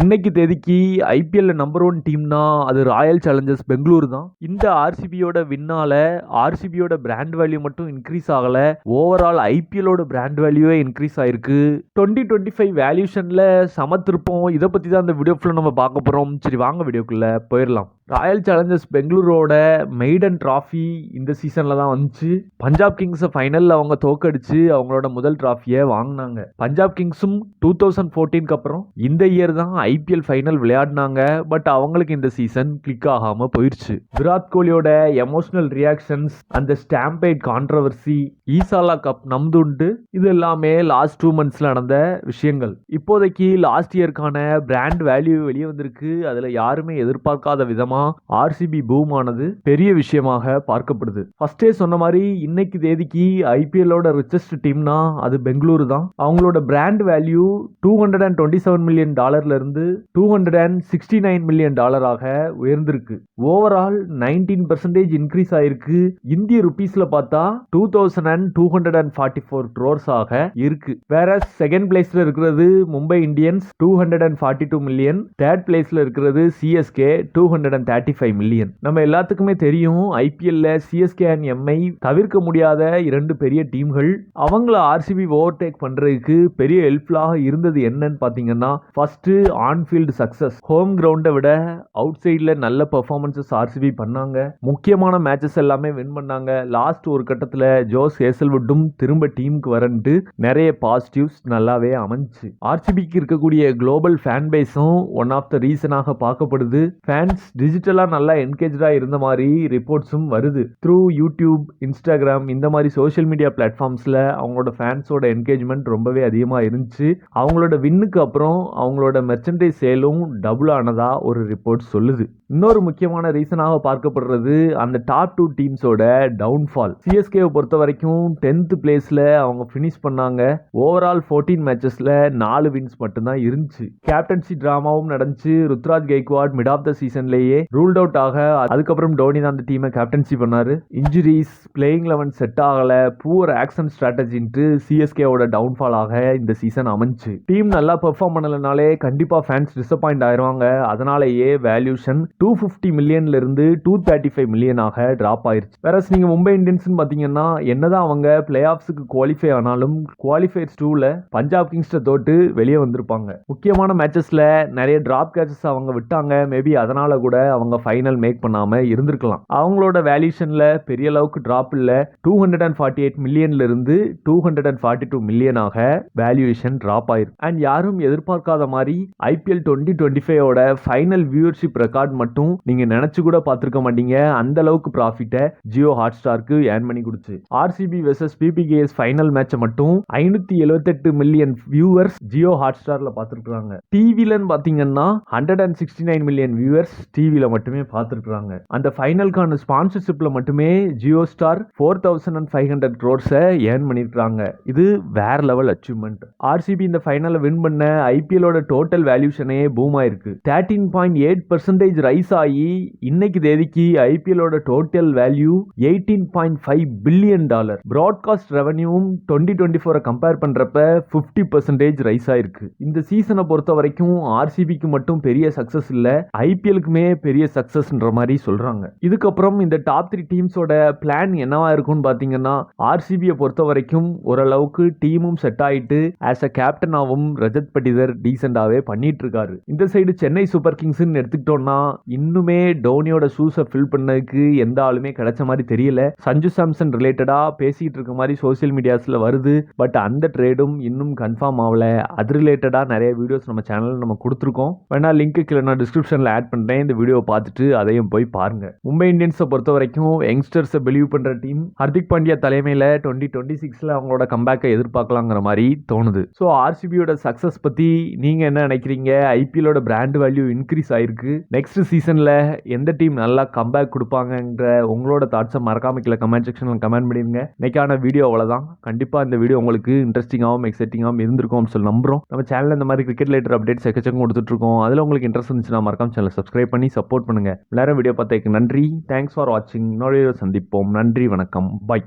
இன்னைக்கு தேதிக்கு ஐபிஎல்ல நம்பர் ஒன் டீம்னா அது ராயல் சேலஞ்சர்ஸ் பெங்களூர் தான். இந்த ஆர்சிபியோட வின்னால ஆர்சிபியோட பிராண்ட் வேல்யூ மட்டும் இன்க்ரீஸ் ஆகல. ஓவரால் ஐபிஎல்லோட பிராண்ட் வேல்யூவே இன்க்ரீஸ் ஆயிருக்கு. டுவெண்ட்டி டுவெண்ட்டி ஃபைவ் வேல்யூஷன்ல சமத்திருப்போம் இதை பத்தி தான் இந்த வீடியோ ஃபுல்லாக நம்ம பார்க்க போறோம். சரி வாங்க வீடியோக்குள்ள போயிடலாம். ராயல் சேலஞ்சர்ஸ் பெங்களூரோட மெய்டன் ட்ராஃபி இந்த சீசனில் தான் வந்துச்சு. பஞ்சாப் கிங்ஸை ஃபைனலில் அவங்க தோக்கடிச்சு அவங்களோட முதல் ட்ராஃபியை வாங்கினாங்க. பஞ்சாப் கிங்ஸும் டூ தௌசண்ட் ஃபோர்டீனுக்கு அப்புறம் இந்த இயர் தான் ஐபிஎல் ஃபைனல் விளையாடினாங்க. பட் அவங்களுக்கு இந்த சீசன் கிளிக் ஆகாமல் போயிடுச்சு விராட் கோலியோட எமோஷனல் ரியாக்ஷன்ஸ் அந்த ஸ்டாம்பைட் கான்ட்ரவர்சி ஈசாலா கப் நம்துண்டு இது எல்லாமே லாஸ்ட் டூ மந்த்ஸில் நடந்த விஷயங்கள். இப்போதைக்கு லாஸ்ட் இயர்க்கான பிராண்ட் வேல்யூ வெளியே வந்திருக்கு. அதில் யாருமே எதிர்பார்க்காத விதமாக தான் ஆர்சிபி பூமானது பெரிய விஷயமாக பார்க்கப்படுது. ஃபர்ஸ்டே சொன்ன மாதிரி இன்னைக்கு தேதிக்கு ஐபிஎல்லோட ரிச்சஸ்ட் டீம்னா அது பெங்களூரு தான். அவங்களோட brand value two hundred and twenty seven million டாலர்ல இருந்து two hundred and sixty nine million டாலராக உயர்ந்திருக்கு. ஓவரால் நைன்டீன் பர்சன்டேஜ் இன்க்ரீஸ் ஆயிருக்கு. இந்திய ருபீஸ்ல பார்த்தா two thousand and two hundred and forty four crores ஆக இருக்கு. வேற செகண்ட் பிளேஸ்ல இருக்கிறது Mumbai Indians two hundred and forty two million third பிளேஸ்ல இருக்கிறது CSK two hundred and thirty five million நம்ம எல்லாத்துக்குமே தெரியும் ஐபிஎல்ல சிஎஸ்கே அண்ட் எம்ஐ தவிர்க்க முடியாத இரண்டு பெரிய டீம்கள். அவங்கள ஆர்சிபி ஓவர்டேக் பண்றதுக்கு பெரிய ஹெல்ப்ஃபுல்லாக இருந்தது என்னன்னு பார்த்தீங்கன்னா first on field success home கிரவுண்டை விட அவுட் சைடில் நல்ல பெர்ஃபார்மன்சஸ் ஆர்சிபி பண்ணாங்க. முக்கியமான மேட்சஸ் எல்லாமே வின் பண்ணாங்க. லாஸ்ட் ஒரு கட்டத்தில் ஜோஸ் ஹேசல்வுட்டும் திரும்ப டீமுக்கு வரன்ட்டு நிறைய பாசிட்டிவ்ஸ் நல்லாவே அமைஞ்சு. ஆர்சிபிக்கு இருக்கக்கூடிய குளோபல் ஃபேன் பேஸும் ஒன் ஆஃப் த ரீசனாக பார்க்கப்படுது. ஃபேன்ஸ் டிஜிட்டலாக நல்லா என்கேஜாக இருந்த மாதிரி ரிப்போர்ட்ஸும் வருது. த்ரூ யூடியூப் இன்ஸ்டாகிராம் இந்த மாதிரி சோஷியல் மீடியா பிளாட்ஃபார்ம்ஸில் அவங்களோட ஃபேன்ஸோட என்கேஜ்மெண்ட் ரொம்பவே அதிகமாக இருந்துச்சு. அவங்களோட வின்னுக்கு அப்புறம் அவங்களோட மெர்ச்சன்டைஸ் சேலும் டபுள் ஆனதாக ஒரு ரிப்போர்ட் சொல்லுது. இன்னொரு முக்கியமான ரீசனாக பார்க்கப்படுறது அந்த டாப் டூ டீம்ஸோட டவுன்ஃபால் சிஎஸ்கேவை பொறுத்த வரைக்கும் டென்த் பிளேஸில் அவங்க ஃபினிஷ் பண்ணாங்க. ஓவரால் ஃபோர்டீன் மேட்சஸில் நாலு வின்ஸ் மட்டும்தான் இருந்துச்சு. கேப்டன்சி ட்ராமாவும் நடந்துச்சு. Ruturaj Gaikwad mid of the சீசன்லேயே ruled out ஆக அதுக்கப்புறம் டோனி தான் அந்த டீமை கேப்டன்சி பண்ணார். இன்ஜுரிஸ் பிளேயிங் லெவன் செட் ஆகலை. பூர் ஆக்ஷன் ஸ்ட்ராட்டஜின்ட்டு சிஎஸ்கேவோட டவுன்ஃபால் ஆக இந்த சீசன் அமைஞ்சு. டீம் நல்லா பெர்ஃபார்ம் பண்ணலனாலே கண்டிப்பாக ஃபேன்ஸ் டிசப்பாயிண்ட் ஆயிருவாங்க. அதனாலேயே வேல்யூஷன் டூ ஃபிஃப்டி மில்லியன்ல இருந்து டூ தேர்ட்டி ஃபைவ் மில்லியனாக டிராப் ஆயிருச்சு. வேற நீங்க மும்பை இந்தியன்ஸ் பார்த்தீங்கன்னா என்னதான் அவங்க பிளே ஆஃப்ஸுக்கு குவாலிஃபை ஆனாலும் குவாலிஃபயர்ஸ் டூவில் பஞ்சாப் கிங்ஸ்ட தோட்டு வெளியே வந்திருப்பாங்க. முக்கியமான மேட்சஸ்ல நிறைய டிராப் கேச்சஸ் அவங்க விட்டாங்க. மேபி அதனால கூட அவங்க ஃபைனல் மேக் பண்ணாம இருந்திருக்கலாம். அவங்களோட வேல்யூஷன்ல பெரிய அளவுக்கு ட்ராப் இல்லை. Two hundred and forty eight மில்லியன்ல இருந்து two hundred and forty two மில்லியனாக valuation drop ஆயிருக்கு. அண்ட் யாரும் எதிர்பார்க்காத மாதிரி ஐபிஎல் டுவெண்ட்டி டுவெண்ட்டி ஃபைவோட ஃபைனல் வியூவர்ஷிப் ரெக்கார்ட் மட்டும் நீங்க நினைச்சு கூட பார்த்திருக்க மாட்டீங்க. அந்த அளவுக்கு ப்ராஃபிட்டை ஜியோ ஹாட் ஸ்டாருக்கு ஏர்ன் பண்ணி கொடுத்து ஆர்சிபி வெர்சஸ் பிபிகேஎஸ் ஃபைனல் மேட்சை மட்டும் ஐநூத்தி எழுபத்தெட்டு மில்லியன் வியூவர்ஸ் ஜியோ ஹாட் ஸ்டார்ல பார்த்துருக்குறாங்க. டிவிலன்னு பாத்தீங்கன்னா hundred and sixty nine million viewers டிவியில் மட்டுமே பார்த்துருக்காங்க அந்த ஃபைனலுக்கான ஸ்பான்சர்ஷிப்ல மட்டுமே Jio Star four thousand and five hundred க்ரோர்ஸை earn பண்ணிருக்காங்க இது வேற லெவல் அச்சீவ்மெண்ட். ஆர்சிபி இந்த ஃபைனலை வின் பண்ண ஐபிஎல்லோட டோட்டல் வேல்யூஷனே பூம் ஆயிருக்கு. Thirteen point eight percentage rise ஆகி இன்னைக்கு தேதிக்கு ஐபிஎல்லோட total value eighteen point five billion dollar. Broadcast ரெவன்யூவும் twenty twenty ஃபோரை கம்பேர் பண்ணுறப்ப ஃபிஃப்டி பர்சன்டேஜ் ரைஸ் ஆயிருக்கு. இந்த சீசனை பொறுத்த வரைக்கும் ஆர்சிபிக்கு மட்டும் பெரிய சக்ஸஸ் இல்லை ஐபிஎலுக்குமே பெரிய பெரிய சக்ஸஸ்ன்ற மாதிரி சொல்றாங்க. இதுக்கப்புறம் இந்த டாப் த்ரீ டீம்ஸோட பிளான் என்னவா இருக்கும்னு பார்த்தீங்கன்னா ஆர்சிபியை பொறுத்த வரைக்கும் ஓரளவுக்கு டீமும் செட் ஆயிட்டு ஆஸ் அ கேப்டனாகவும் ரஜத் பட்டிதர் டீசெண்டாகவே பண்ணிட்டு இருக்காரு இந்த சைடு சென்னை சூப்பர் கிங்ஸ்ன்னு எடுத்துக்கிட்டோம்னா இன்னுமே டோனியோட ஷூஸை ஃபில் பண்ணதுக்கு எந்த ஆளுமே கிடைச்ச மாதிரி தெரியல. சஞ்சு சாம்சன் ரிலேட்டடாக பேசிக்கிட்டு இருக்க மாதிரி சோசியல் மீடியாஸ்ல வருது. பட் அந்த ட்ரேடும் இன்னும் கன்ஃபார்ம் ஆகல. அது ரிலேட்டடாக நிறைய வீடியோஸ் நம்ம சேனலில் நம்ம கொடுத்துருக்கோம். வேணா லிங்க்கு கீழே நான் டிஸ்கிரிப்ஷனில் ஆட் பண்ணுறேன் இந்த வீடியோ பார்த்துட்டு அதையும் போய் பாருங்க. மும்பை இந்தியன்ஸை பொறுத்த வரைக்கும் யங்ஸ்டர்ஸை பிலீவ் பண்ற டீம் ஹர்திக் பாண்டியா தலைமையில் டுவெண்ட்டி டுவெண்ட்டி சிக்ஸில் அவங்களோட கம்பேக்கை எதிர்பார்க்கலாங்கிற மாதிரி தோணுது. ஸோ ஆர்சிபியோட சக்ஸஸ் பற்றி நீங்கள் என்ன நினைக்கிறீங்க? ஐபிஎலோட பிராண்ட் வேல்யூ இன்க்ரீஸ் ஆயிருக்கு. நெக்ஸ்ட் சீசனில் எந்த டீம் நல்லா கம்பேக் கொடுப்பாங்கன்ற உங்களோட தாட்ஸை மறக்காம கீழே கமெண்ட் செக்ஷனில் கமெண்ட் பண்ணிடுங்க. இன்னைக்கான வீடியோ அவ்வளோதான் கண்டிப்பாக இந்த வீடியோ உங்களுக்கு இன்ட்ரெஸ்டிங்காகவும் எக்ஸைட்டிங்காகவும் இருந்திருக்கும் சொல்லி நம்புறோம். நம்ம சேனலில் இந்த மாதிரி கிரிக்கெட் ரிலேட்டட் அப்டேட்ஸ் எக்கச்சக்கம் கொடுத்துட்டு இருக்கோம். உங்களுக்கு இன்ட்ரெஸ்ட் இருந்துச்சுன்னா மறக்காம சேனல் சப்ஸ்கிரைப் பண்ணி சப்போர்ட் பண்ணுங்க. எல்லாரும் வீடியோ பார்த்ததுக்கு நன்றி. தேங்க்ஸ் ஃபார் வாட்சிங் இன்னொரு சந்திப்போம். நன்றி வணக்கம். பை